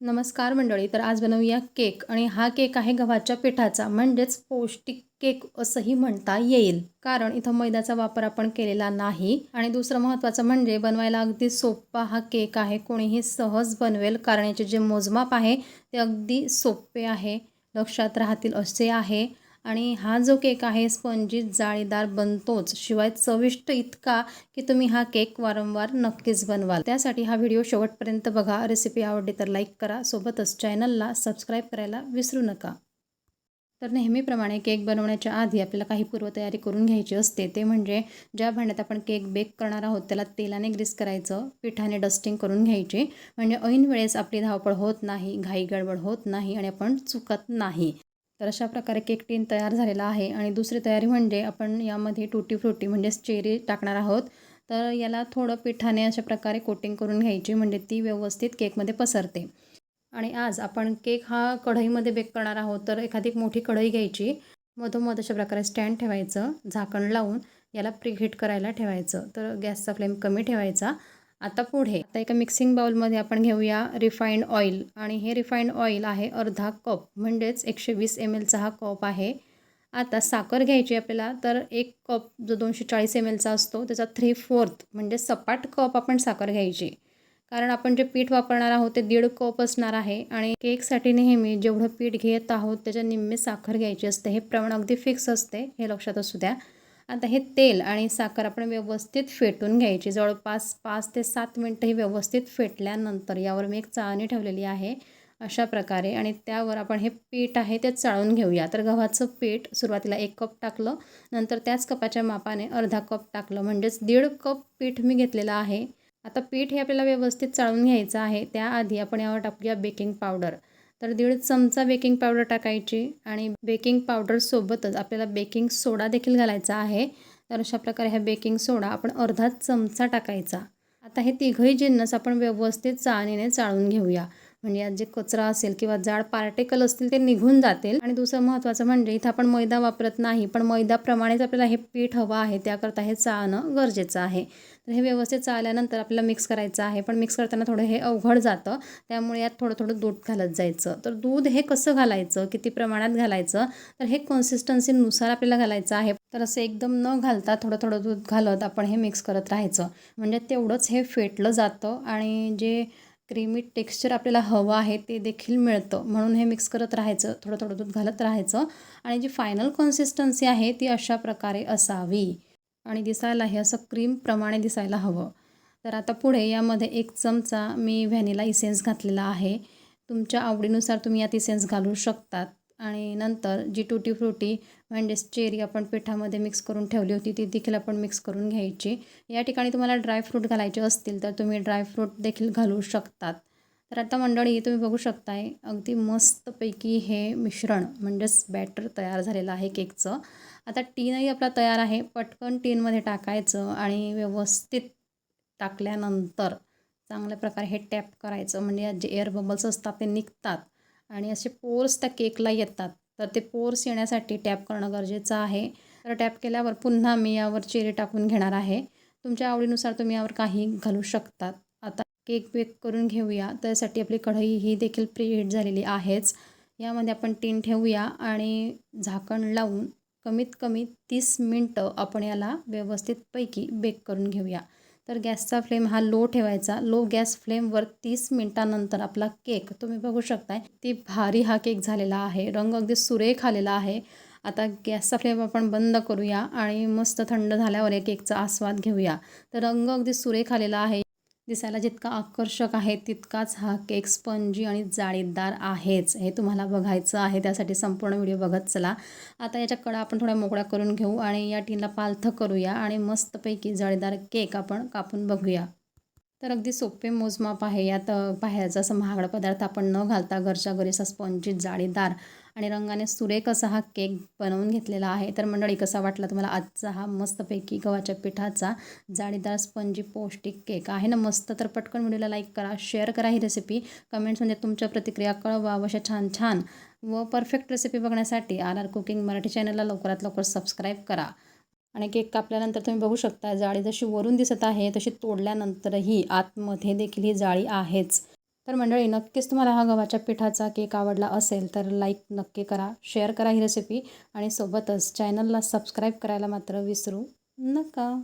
नमस्कार मंडळी तर आज बनवूया केक आणि हा केक आहे गव्हाच्या पिठाचा. म्हणजेच पौष्टिक केक असंही म्हणता येईल. कारण इथं मैद्याचा वापर आपण केलेला नाही. आणि दुसरं महत्त्वाचं म्हणजे बनवायला अगदी सोपा हा केक आहे. कोणीही सहज बनवेल कारण याचे जे मोजमाप आहे ते अगदी सोपे आहे. लक्षात राहतील असे आहे. आणि हा जो केक आहे स्पंजी जाळीदार बनतोच. शिवाय चविष्ट इतका की तुम्ही हा केक वारंवार नक्कीच बनवाल. त्यासाठी हा व्हिडिओ शेवटपर्यंत बघा. रेसिपी आवडली तर लाईक करा. सोबतच चॅनलला सबस्क्राईब करायला विसरू नका. तर नेहमीप्रमाणे केक बनवण्याच्या आधी आपल्याला काही पूर्वतयारी करून घ्यायची असते. ते म्हणजे ज्या भांड्यात आपण केक बेक करणार आहोत त्याला तेलाने ग्रीस करायचं पिठाने डस्टिंग करून घ्यायची. म्हणजे ऐन वेळेस आपली धावपळ होत नाही घाई गडबड होत नाही आणि आपण चुकत नाही. तर अशा प्रकारे केक टीन तयार झालेला आहे. आणि दुसरी तयारी म्हणजे आपण यामध्ये टुटी फ्रुटी म्हणजेच चेरी टाकणार आहोत. तर याला थोडं पिठाने अशा प्रकारे कोटिंग करून घ्यायची म्हणजे ती व्यवस्थित केकमध्ये पसरते. आणि आज आपण केक हा कढईमध्ये बेक करणार आहोत. तर एखादी मोठी कढई घ्यायची. मधोमध अशा प्रकारे स्टँड ठेवायचं. झाकण लावून याला प्रिहीट करायला ठेवायचं. तर गॅसचा फ्लेम कमी ठेवायचा. आता पुढे. आता एका मिक्सिंग बाउलमध्ये आपण घेऊया रिफाईंड ऑइल आणि हे रिफाईंड ऑइल आहे अर्धा कप म्हणजेच एकशे वीस एम एलचा हा कप आहे. आता साखर घ्यायची आपल्याला तर एक कप जो दोनशे चाळीस एम एलचा असतो त्याचा थ्री फोर्थ म्हणजे सपाट कप आपण साखर घ्यायची. कारण आपण जे पीठ वापरणार आहोत ते दीड कप असणार आहे. आणि केकसाठी नेहमी जेवढं पीठ घेत आहोत त्याच्या निम्मे साखर घ्यायची असते. हे प्रमाण अगदी फिक्स असते हे लक्षात असू द्या. आता हे तेल आणि साखर आपण व्यवस्थित फेटून घ्यायची. जवळपास पाच ते सात मिनटं ही व्यवस्थित फेटल्यानंतर यावर मी एक चाळणी ठेवलेली आहे अशा प्रकारे. आणि त्यावर आपण हे पीठ आहे ते चाळून घेऊया. तर गव्हाचं पीठ सुरुवातीला एक कप टाकलं नंतर त्याच कपाच्या मापाने अर्धा कप टाकलं म्हणजेच दीड कप पीठ मी घेतलेलं आहे. आता पीठ हे आपल्याला व्यवस्थित चाळून घ्यायचं आहे. त्याआधी आपण यावर टाकूया बेकिंग पावडर. तर दीड चमचा बेकिंग पावडर टाकायची आणि बेकिंग पावडरसोबतच आपल्याला बेकिंग सोडा देखील घालायचा आहे. तर अशा प्रकारे हा बेकिंग सोडा आपण अर्धा चमचा टाकायचा. आता हे तिघही जिन्नस आपण व्यवस्थित चाळणीने चाळून घेऊया. म्हणजे यात जे कचरा असेल किंवा जाड पार्टिकल असतील ते निघून जातील. आणि दुसरं महत्त्वाचं म्हणजे इथं आपण मैदा वापरत नाही पण मैद्याप्रमाणेच आपल्याला हे पीठ हवं आहे त्याकरता हे चाळणं गरजेचं आहे. तर हे व्यवस्थित चाळल्यानंतर आपल्याला मिक्स करायचं आहे पण मिक्स करताना थोडं हे अवघड जातं. त्यामुळे यात थोडं थोडं दूध घालत जायचं. तर दूध हे कसं घालायचं किती प्रमाणात घालायचं तर हे कन्सिस्टन्सीनुसार आपल्याला घालायचं आहे. तर असं एकदम न घालता थोडं थोडं दूध घालत आपण हे मिक्स करत राहायचं. म्हणजे तेवढंच हे फेटलं जातं. आणि जे क्रीमी टेक्स्चर आपल्याला हवं आहे ते देखील मिळतं. म्हणून हे मिक्स करत राहायचं थोडं थोडं दूध घालत राहायचं. आणि जी फायनल कन्सिस्टन्सी आहे ती अशा प्रकारे असावी. आणि दिसायला हे असं क्रीमप्रमाणे दिसायला हवं. तर आता पुढे यामध्ये एक चमचा मी व्हॅनिला इसेन्स घातलेला आहे. तुमच्या आवडीनुसार तुम्ही यात इसेन्स घालू शकतात. आणि नंतर जी टुटी फ्रुटी म्हणजेच चेरी आपण पिठामध्ये मिक्स करून ठेवली होती ती देखील आपण मिक्स करून घ्यायची. या ठिकाणी तुम्हाला ड्रायफ्रूट घालायचे असतील तर तुम्ही ड्रायफ्रूट देखील घालू शकतात. तर आता मंडळी तुम्ही बघू शकताय अगदी मस्तपैकी हे मिश्रण म्हणजेच बॅटर तयार झालेलं आहे केकचं आता टीनही आपला तयार आहे पटकन टीनमध्ये टाकायचं आणि व्यवस्थित टाकल्यानंतर चांगल्या प्रकारे हे टॅप करायचं. म्हणजे जे एअर बबल्स असतात ते निघतात. आणि असे पोर्स त्या केकला येतात. तर ते पोर्स येण्यासाठी टॅप करणं गरजेचं आहे. तर टॅप केल्यावर पुन्हा मी यावर चेरी टाकून घेणार आहे. तुमच्या आवडीनुसार तुम्ही यावर काही घालू शकतात. आता केक बेक करून घेऊया. त्यासाठी आपली कढई ही देखील प्रीहीट झालेली आहेच. यामध्ये आपण टीन ठेवूया आणि झाकण लावून कमीत कमी तीस मिनटं आपण याला व्यवस्थितपैकी बेक करून घेऊया. तर गॅसचा फ्लेम हा लो ठेवायचा. लो गॅस फ्लेमवर तीस मिनटानंतर आपला केक तुम्ही बघू शकताय ती भारी हा केक झालेला आहे. रंग अगदी सुरेख आलेला आहे. आता गॅसचा फ्लेम आपण बंद करूया आणि मस्त थंड झाल्यावर या केकचा आस्वाद घेऊया. तर रंग अगदी सुरेख आलेला आहे. दिसायला जितका आकर्षक आहे तितकाच हा केक स्पंजी आणि जाळीदार आहेच. हे तुम्हाला बघायचं आहे त्यासाठी संपूर्ण व्हिडिओ बघत चला. आता याच्या कडा आपण थोड्या मोकळ्या करून घेऊ आणि या टीनला पालथं करूया आणि मस्तपैकी जाळीदार केक आपण कापून बघूया. तर अगदी सोपे मोजमाप आहे. यात बाहेरचा असं महागडा पदार्थ आपण न घालता घरच्या घरी असा स्पंजी जाळीदार आणि रंगाने सुरेख असा हा केक बनवून घेतलेला आहे. तर मंडळी कसा वाटला तुम्हाला आजचा हा मस्तपैकी गव्हाच्या पिठाचा जाळीदार स्पंजी पौष्टिक केक आहे ना मस्त? तर पटकन व्हिडिओला लाईक करा शेअर करा ही रेसिपी. कमेंट्समध्ये तुमच्या प्रतिक्रिया कळवा अशा छान छान व परफेक्ट रेसिपी बघण्यासाठी आर आर कुकिंग मराठी चॅनलला लवकरात लवकर सबस्क्राईब करा. आणि केक कापल्यानंतर तुम्ही बघू शकता जाळी जशी वरून दिसत आहे तशी तोडल्यानंतरही आतमध्ये देखील ही जाळी आहेच. तर मंडळी नक्कीच तुम्हाला हा गव्हाच्या पिठाचा केक आवडला असेल तर लाईक नक्की करा शेअर करा ही रेसिपी आणि सोबतच चॅनलला सबस्क्राईब करायला मात्र विसरू नका.